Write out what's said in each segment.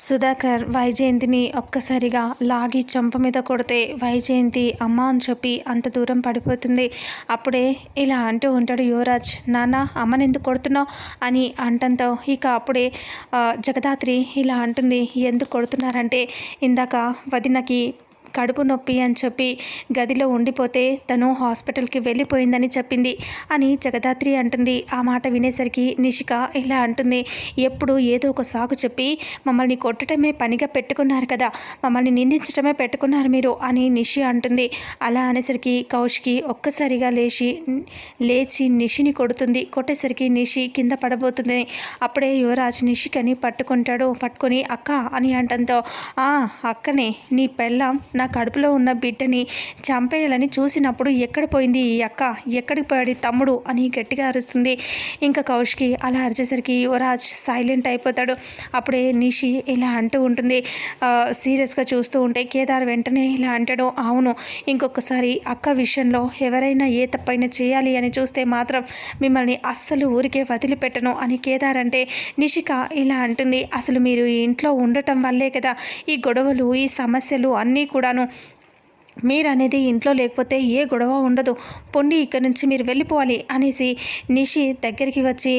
సుధాకర్ వైజయంతిని ఒక్కసారిగా లాగి చంప మీద కొడితే వైజయంతి అమ్మ అని చెప్పి అంత దూరం పడిపోతుంది. అప్పుడే ఇలా అంటూ ఉంటాడు యువరాజ్ నాన్న అమ్మని ఎందుకు కొడుతున్నావు? అని అంటంతో ఇక అప్పుడే జగదాత్రి ఇలా అంటుంది ఎందుకు కొడుతున్నారంటే ఇందాక వదినకి కడుపు నొప్పి అని చెప్పి గదిలో ఉండిపోతే తను హాస్పిటల్కి వెళ్ళిపోయిందని చెప్పింది అని జగదాత్రి అంటుంది. ఆ మాట వినేసరికి నిషిక ఇలా అంటుంది. ఎప్పుడు ఏదో ఒక సాకు చెప్పి మమ్మల్ని కొట్టడమే పనిగా పెట్టుకున్నారు కదా మమ్మల్ని నిందించడమే పెట్టుకున్నారు మీరు అని నిషి అంటుంది. అలా అనేసరికి కౌష్కి ఒక్కసారిగా లేచి లేచి నిషిని కొడుతుంది. కొట్టేసరికి నిషి కింద పడబోతుంది. అప్పుడే యువరాజ్ నిషికని పట్టుకుంటాడు. పట్టుకొని అక్క అని అంటంతో "ఆ, అక్కనే నీ పెళ్ళం నా కడుపులో ఉన్న బిడ్డని చంపేయాలని చూసినప్పుడు ఎక్కడ పోయింది ఈ అక్క? ఎక్కడికి పోయాడు తమ్ముడు? అని గట్టిగా అరుస్తుంది. ఇంకా కౌష్కి అలా అరిచేసరికి యువరాజ్ సైలెంట్ అయిపోతాడు. అప్పుడే నిషి ఇలా అంటూ ఉంటుంది. సీరియస్గా చూస్తూ ఉంటే కేదార్ వెంటనే ఇలా అంటాడు. అవును ఇంకొకసారి అక్క విషయంలో ఎవరైనా ఏ తప్పైనా చేయాలి అని చూస్తే మాత్రం మిమ్మల్ని అస్సలు ఊరికే వదిలిపెట్టను అని కేదార్ అంటే నిషిక ఇలా అంటుంది. అసలు మీరు ఇంట్లో ఉండటం వల్లే కదా ఈ గొడవలు ఈ సమస్యలు అన్నీ కూడా కూడాను. మీరు అనేది ఇంట్లో లేకపోతే ఏ గొడవ ఉండదు. పొండి ఇక్కడి నుంచి మీరు వెళ్ళిపోవాలి అనేసి నిషి దగ్గరికి వచ్చి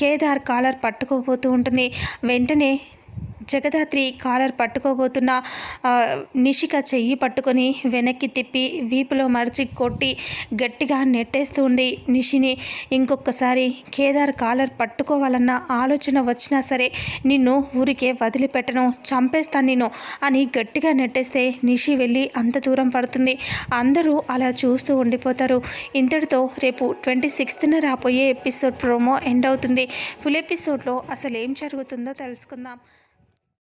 కేదార్ కాలర్ పట్టుకోబోతూ ఉంటుంది. వెంటనే జగదాత్రి కాలర్ పట్టుకోబోతున్న నిషిక చెయ్యి పట్టుకొని వెనక్కి తిప్పి వీపులో మరిచి కొట్టి గట్టిగా నెట్టేస్తుంది నిషిని ఇంకొకసారి కేదార్ కాలర్ పట్టుకోవాలన్న ఆలోచన వచ్చినా సరే నిన్ను ఊరికే వదిలిపెట్టను చంపేస్తాను నిన్ను అని గట్టిగా నెట్టేస్తే నిషి వెళ్ళి అంత దూరం పడుతుంది. అందరూ అలా చూస్తూ ఉండిపోతారు. ఇంతటితో రేపు ట్వంటీ సిక్స్త్న రాబోయే ఎపిసోడ్ ప్రోమో ఎండ్ అవుతుంది. ఫుల్ ఎపిసోడ్లో అసలు ఏం జరుగుతుందో తెలుసుకుందాం.